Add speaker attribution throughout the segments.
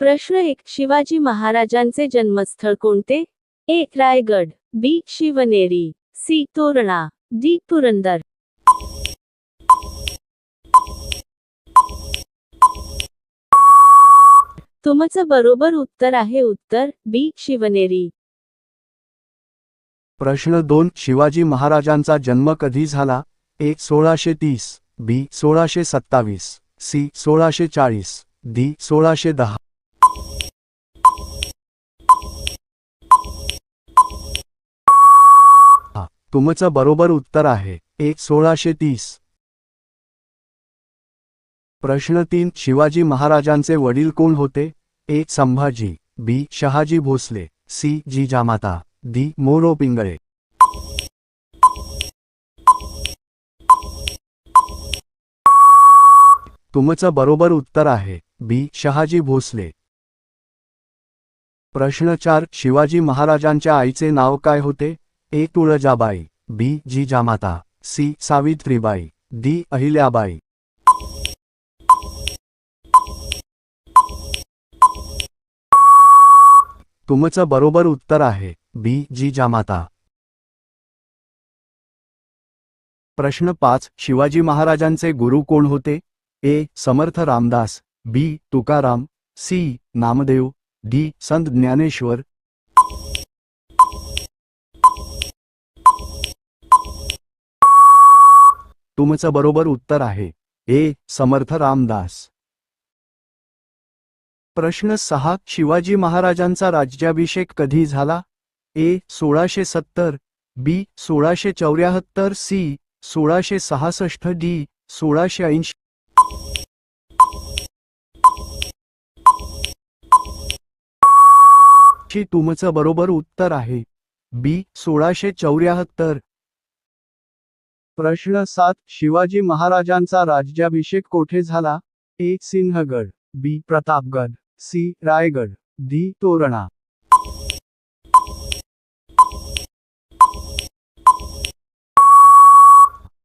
Speaker 1: प्रश्न एक शिवाजी महाराजांचे जन्मस्थळ कोणते? A Raigad B Shivneri C Torna D Purandar. तुमचं बरोबर उत्तर आहे उत्तर बी शिवनेरी.
Speaker 2: प्रश्न दोन शिवाजी महाराजांचा जन्म कधी झाला? ए सोळाशे तीस बी सोळाशे सत्तावीस सी सोळाशे चाळीस डी सोळाशे दहा हा, तुमचं बरोबर उत्तर आहे. एक सोळाशे तीस. प्रश्न तीन शिवाजी महाराजांचे वडील कोण होते? A. Sambhaji B. Shahaji Bhosale C. Jijamata D. Moro Pingale. तुमचं बरोबर उत्तर आहे. बी. शहाजी भोसले. प्रश्न चार शिवाजी महाराजांच्या आईचे नाव काय होते? A Tuljabai B Jijamata C Savitribai D Ahilyabai. तुमचं बरोबर उत्तर आहे बी जिजामाता. प्रश्न पाच शिवाजी महाराजांचे गुरु कोण होते? A Samarth Ramdas B Tukaram C Namdev D Sant Dnyaneshwar तुमचं बरोबर उत्तर आहे. ए समर्थ रामदास. प्रश्न सहा शिवाजी महाराजांचा राज्याभिषेक कधी झाला? ए सोळाशे सत्तर बी सोळाशे चौऱ्याहत्तर सी सोळाशे सहासष्ट डी सोळाशे ऐंशी. तुमचं बरोबर उत्तर आहे. बी सोळाशे चौऱ्याहत्तर प्रश्न सात शिवाजी महाराजांचा राज्याभिषेक कोठे झाला? A Sinhagad B Pratapgad C Raigad D Torna.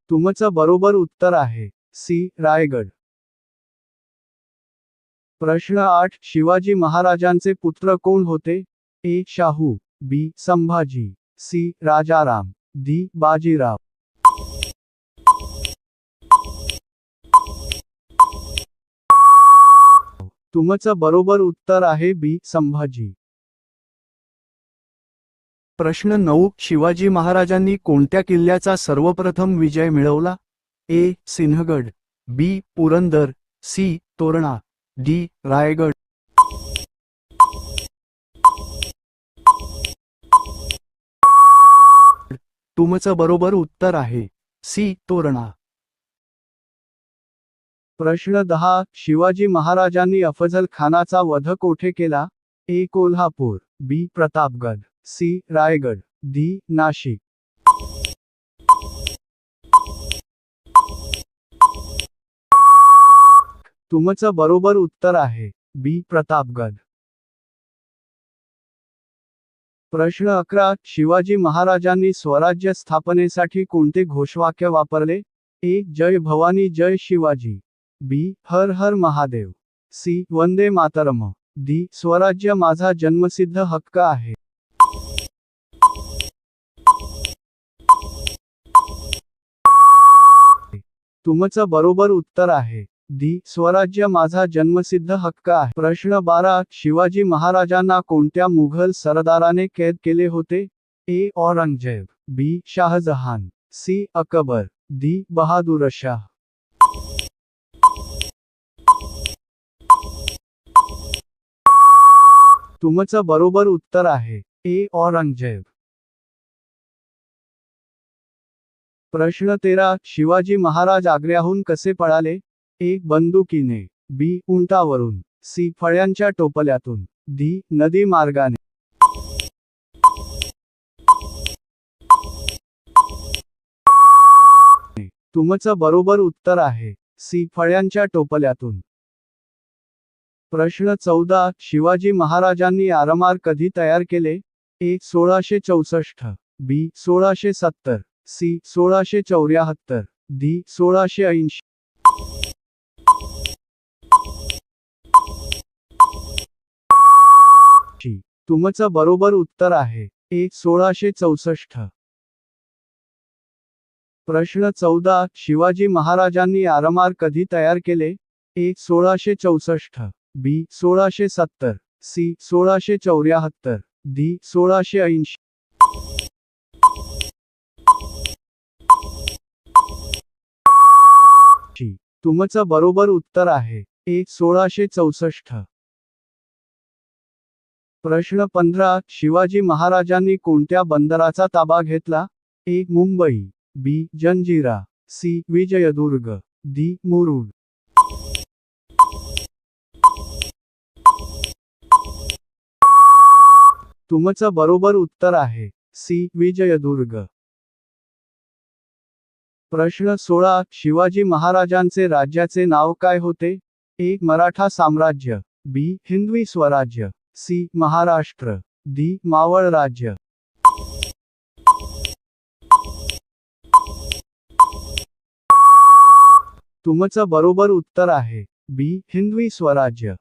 Speaker 2: तुमचं बरोबर उत्तर आहे सी रायगड. प्रश्न आठ शिवाजी महाराजांचे पुत्र कोण होते? A Shahu B Sambhaji C Rajaram D Bajirao. तुमचं बरोबर उत्तर आहे बी संभाजी. प्रश्न नऊ शिवाजी महाराजांनी कोणत्या किल्ल्याचा सर्वप्रथम विजय मिळवला? A Sinhagad. B Purandar. C Torna. D Raigad. तुमचं बरोबर उत्तर आहे. सी तोरणा. प्रश्न दहा शिवाजी महाराजांनी अफजल खानाचा वध कोठे केला? A. Kolhapur B. Pratapgad C. Raigad D. Nashik. तुमचं बरोबर उत्तर आहे बी. प्रतापगड. प्रश्न अकरा शिवाजी महाराजांनी स्वराज्य स्थापनेसाठी कोणते घोषवाक्य वापरले? ए. जय भवानी जय शिवाजी. बी. हर हर महादेव. सी. वंदे मातरम. डी. स्वराज्य माझा जन्मसिद्ध हक्क आहे. तुमचं बरोबर उत्तर आहे. डी. स्वराज्य माझा जन्मसिद्ध हक्क आहे. प्रश्न बारा. शिवाजी महाराजांना कोणत्या मुघल सरदाराने कैद केले होते? A. Aurangzeb. B. Shahjahan. C. Akbar. D. Bahadur Shah. तुमचं बरोबर उत्तर आहे. ए. औरंगजेब. प्रश्न तेरा. शिवाजी महाराज आग्र्याहून कसे पळाले? ए. बंदुकीने. बी. उंटावरून. सी. फळ्यांच्या टोपल्यातून. धी नदी मार्गाने. तुमचं बरोबर उत्तर आहे. सी. फळ्यांच्या टोपल्यातून. प्रश्न चौदा शिवाजी महाराजांनी आरमार कधी तयार केले? ए सोळाशे चौसष्ट बी सोळाशे सत्तर सी सोळाशे चौऱ्याहत्तर डी सोळाशे ऐंशी. तुमचं बरोबर उत्तर आहे. ए सोळाशे चौसष्ट. प्रश्न चौदा शिवाजी महाराजांनी आरमार कधी तयार केले? ए सोळाशे चौसष्ट. बी सोळाशे सत्तर सी सोळाशे चौऱ्याहत्तर डी सोळाशे ऐंशी. तुमचं बरोबर उत्तर आहे ए सोळाशे चौसष्ट. प्रश्न पंधरा शिवाजी महाराजांनी कोणत्या बंदराचा ताबा घेतला? A Mumbai B Janjira C Vijaydurg D Murud. तुमचं बरोबर उत्तर आहे. सी. विजयदुर्ग. प्रश्न सोळा. शिवाजी महाराजांचे राज्याचे नाव काय होते? ए. मराठा साम्राज्य. बी. हिंदवी स्वराज्य. सी. महाराष्ट्र. डी. मावळ राज्य. तुमचं बरोबर उत्तर आहे. बी. हिंदवी स्वराज्य.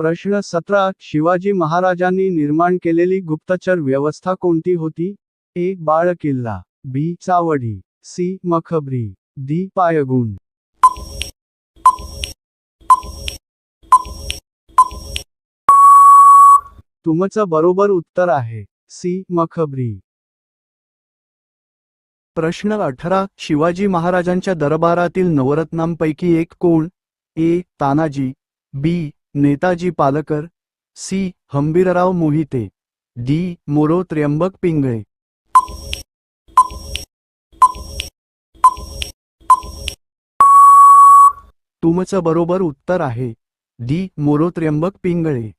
Speaker 2: प्रश्न सतरा. शिवाजी महाराजांनी निर्माण केलेली गुप्तचर व्यवस्था कोणती होती? ए. बाळ किल्ला बी. चावडी. सी. मखबरी. डी. पायगुण. तुमचं बरोबर उत्तर आहे. सी. मखबरी.
Speaker 3: प्रश्न अठरा. शिवाजी महाराजांच्या दरबारातील नवरत्नांपैकी एक कोण? A. Tanaji. B. Netaji Palkar C. Hambirrao Mohite D. Moro Trimbak Pingale. तुमचं बरोबर उत्तर आहे डी. मोरो त्र्यंबक पिंगळे.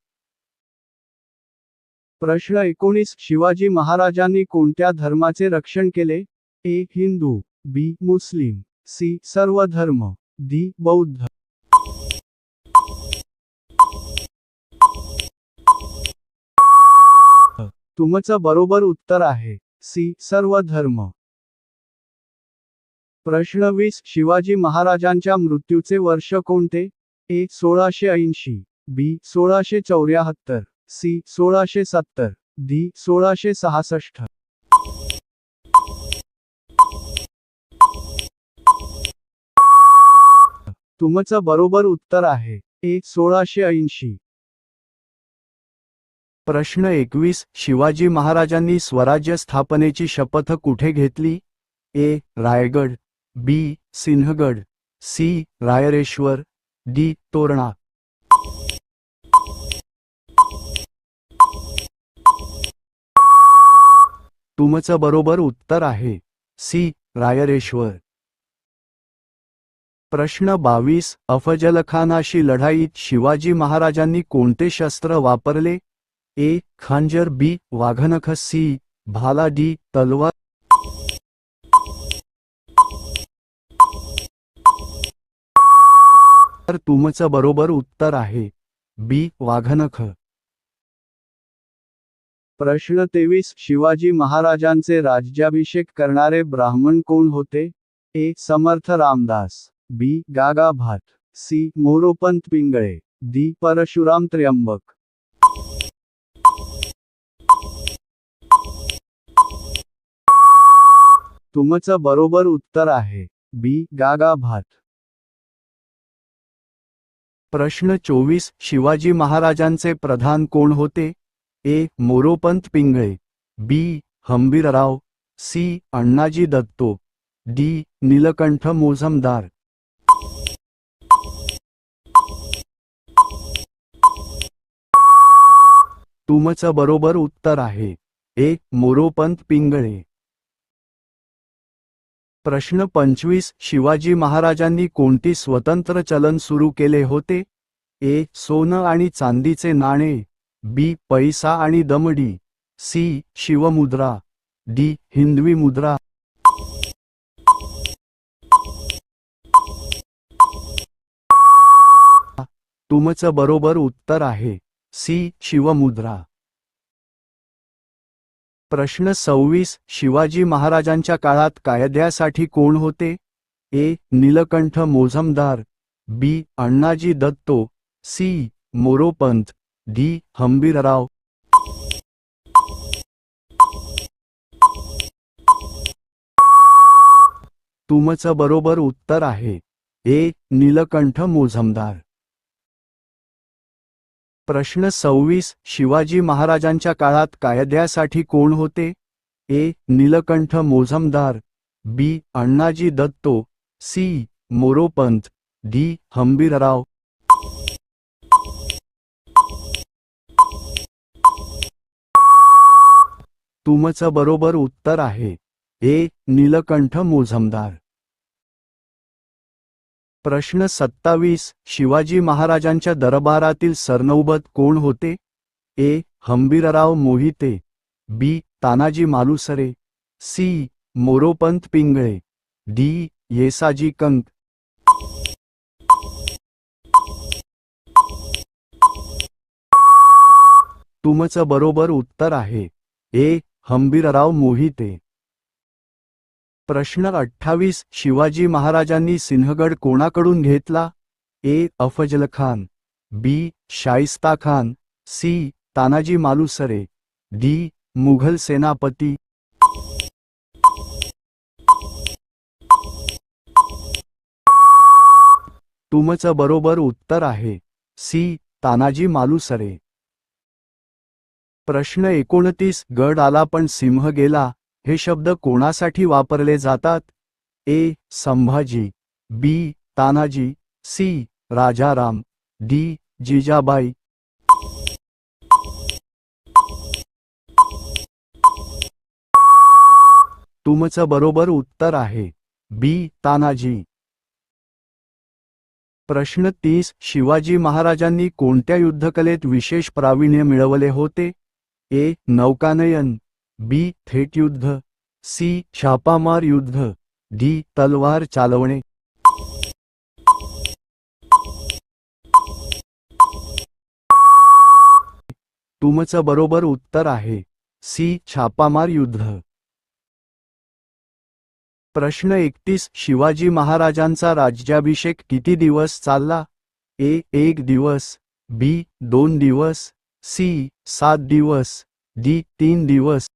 Speaker 2: प्रश्न एकोणीस. शिवाजी महाराजांनी कोणत्या धर्माचे रक्षण केले? A. Hindu B. Muslim C. सर्व धर्म डी. बौद्ध. तुमचं बरोबर उत्तर आहे. सी. सर्व धर्म. प्रश्न वीस. शिवाजी महाराजांच्या मृत्यूचे वर्ष कोणते? ए. सोळाशे ऐंशी. बी. सोळाशे चौऱ्याहत्तर. सी. सोळाशे सत्तर. डी. सोळाशे सहासष्ट. तुमचं बरोबर उत्तर आहे. ए. सोळाशे ऐंशी.
Speaker 3: प्रश्न एकवीस शिवाजी महाराजांनी स्वराज्य स्थापनेची शपथ कुठे घेतली? A. Raigad B. Sinhagad C. Raireshwar D. Torna. तुमचं बरोबर उत्तर आहे सी. रायरेश्वर. प्रश्न बावीस अफजलखानाशी लढाईत शिवाजी महाराजांनी कोणते शस्त्र वापरले? ए खांजर बी वाघनख सी भाला डी तलवार. तर तुमचं बरोबर उत्तर आहे बी वाघनख.
Speaker 2: प्रश्न तेवीस शिवाजी महाराजांचे राज्याभिषेक करणारे ब्राह्मण कोण होते? A Samarth Ramdas B Gaga Bhatt C Moropant Pingale D Parshuram Trimbak. तुमचं बरोबर उत्तर आहे. बी. गागा भात.
Speaker 3: प्रश्न चोवीस. शिवाजी महाराजांचे प्रधान कोण होते? A. Moropant Pingale. B. Hambirrao. C. Annaji Datto. D. Nilkanth Mozumdar. तुमचं बरोबर उत्तर आहे. ए. मोरोपंत पिंगळे. प्रश्न पंचवीस. शिवाजी महाराजांनी कोणती स्वतंत्र चलन सुरू केले होते? ए. सोनं आणि चांदीचे नाणे. बी. पैसा आणि दमडी. सी. शिवमुद्रा. डी. हिंदवी मुद्रा. तुमचं बरोबर उत्तर आहे. सी. शिवमुद्रा. प्रश्न सव्वीस शिवाजी महाराजांच्या काळात कायद्यासाठी कोण होते? A. Neelkanth Mozumdar B. Annaji Datto C. Moropant
Speaker 2: D. Hambirrao. तुमचं बरोबर उत्तर आहे. ए. नीलकंठ मोझमदार. प्रश्न सव्वीस. शिवाजी महाराजांच्या काळात कायद्यासाठी कोण होते? A. Neelkanth Mozumdar. B. Annaji Datto. C. Moropant. D. Hambirrao. तुमचं बरोबर उत्तर आहे. ए. नीलकंठ मोझमदार. प्रश्न सत्तावीस. शिवाजी महाराजांच्या दरबारातील सरनौबत कोण होते? A. Hambirrao Mohite. B. Tanaji Malusare. C. Moropant Pingale. D. Yesaji Kank तुमचं बरोबर उत्तर आहे. ए. हंबीरराव मोहिते. प्रश्न अठ्ठावीस. शिवाजी महाराजांनी सिंहगड कोणाकडून घेतला? A. Afzal Khan. B. Shaista Khan. C. Tanaji Malusare. D. Mughal सेनापती. तुमचं बरोबर उत्तर आहे. सी. तानाजी मालुसरे. प्रश्न एकोणतीस. गड आला पण सिंह गेला. हे शब्द कोणासाठी वापरले जातात? A. Sambhaji B. Tanaji C. Rajaram D. Jijabai. तुमचं बरोबर उत्तर आहे बी. तानाजी. प्रश्न तीस. शिवाजी महाराजांनी कोणत्या युद्धकलेत विशेष प्रावीण्य मिळवले होते? ए. नौकानयन बी थेट युद्ध सी छापामार युद्ध डी तलवार चालवणे. तुमचं बरोबर उत्तर आहे सी छापामार युद्ध. प्रश्न एकतीस शिवाजी महाराजांचा राज्याभिषेक किती दिवस चालला? ए एक दिवस बी दोन दिवस सी सात दिवस डी तीन दिवस.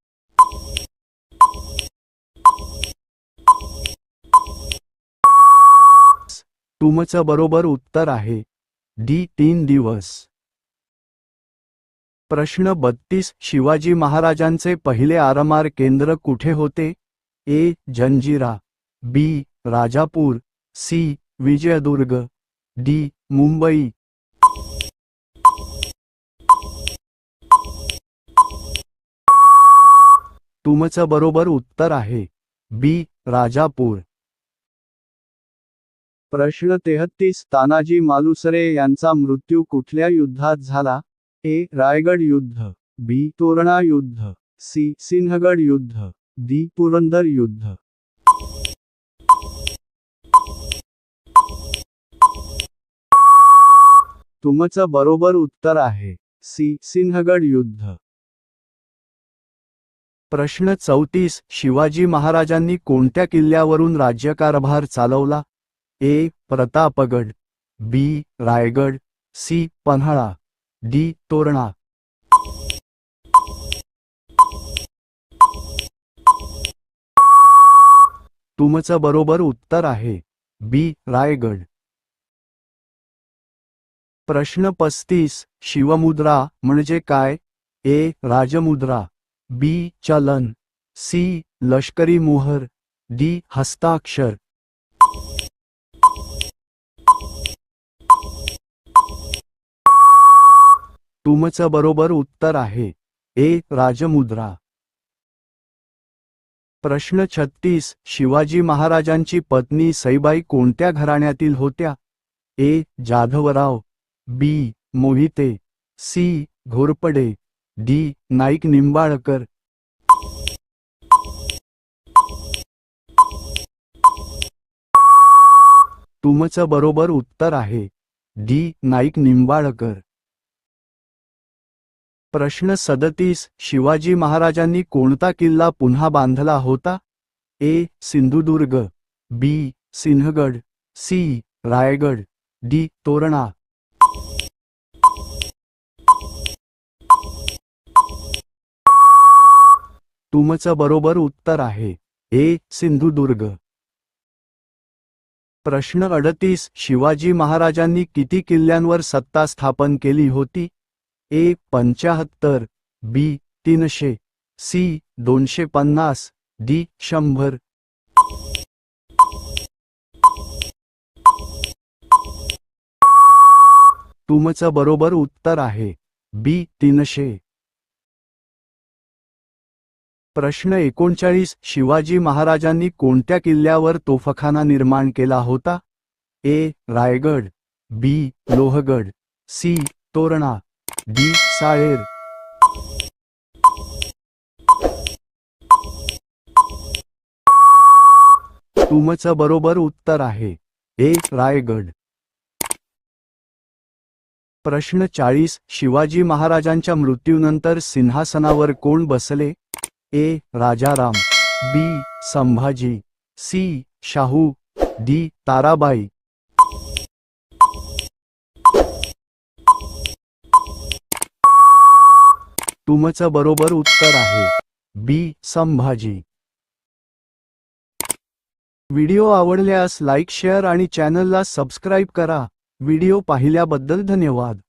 Speaker 2: तुमचं बरोबर उत्तर आहे. डी तीन दिवस. प्रश्न बत्तीस. शिवाजी महाराजांचे पहिले आरमार केंद्र कुठे होते? A. Janjira. B. Rajapur. C. Vijaydurg. D. Mumbai. तुमचं बरोबर उत्तर आहे. बी. राजापूर.
Speaker 3: प्रश्न तेहत्तीस. तानाजी मालुसरे यांचा मृत्यू कुठल्या युद्धात झाला? ए. रायगड युद्ध. बी. तोरणा युद्ध. सी. सिंहगड युद्ध. दी पुरंदर युद्ध. तुमचं बरोबर उत्तर आहे. सी. सिंहगड युद्ध.
Speaker 2: प्रश्न चौतीस. शिवाजी महाराजांनी कोणत्या किल्ल्यावरून राज्यकारभार चालवला? A Pratapgad B Raigad C Panhala D Torna. तुमचं बरोबर उत्तर आहे बी रायगड. प्रश्न पस्तीस शिवमुद्रा म्हणजे काय? ए राजमुद्रा बी चलन सी लष्करी मोहर डी हस्ताक्षर. तुमचं बरोबर उत्तर आहे. ए राजमुद्रा. प्रश्न छत्तीस. शिवाजी महाराजांची पत्नी सईबाई कोणत्या घराण्यातील होत्या? A Jadhavrao. B Mohite. C Ghorpade. D Naik Nimbalkar. तुमचं बरोबर उत्तर आहे. डी नाईक निंबाळकर. प्रश्न सदतीस शिवाजी महाराजांनी कोणता किल्ला पुन्हा बांधला होता? A Sindhudurg B Sinhagad C Raigad D Torna. तुमचं बरोबर उत्तर आहे ए सिंधुदुर्ग. प्रश्न अडतीस शिवाजी महाराजांनी किती किल्ल्यांवर सत्ता स्थापन केली होती? ए पंचाहत्तर बी तीनशे सी दोनशे पन्नास डी शंभर. तुमचं बरोबर उत्तर आहे बी तीनशे. प्रश्न एकोणचाळीस शिवाजी महाराजांनी कोणत्या किल्ल्यावर तोफखाना निर्माण केला होता? A Raigad B Lohagad C Torna. D Saler तुमचं बरोबर उत्तर आहे. ए रायगड. प्रश्न चाळीस. शिवाजी महाराजांच्या मृत्यूनंतर सिंहासनावर कोण बसले? A Rajaram. B Sambhaji. C Shahu. D Tarabai. तुमचं बरोबर उत्तर आहे. बी. संभाजी. व्हिडिओ आवडल्यास लाईक शेअर आणि चॅनलला सबस्क्राईब करा. व्हिडिओ पाहिल्याबद्दल धन्यवाद.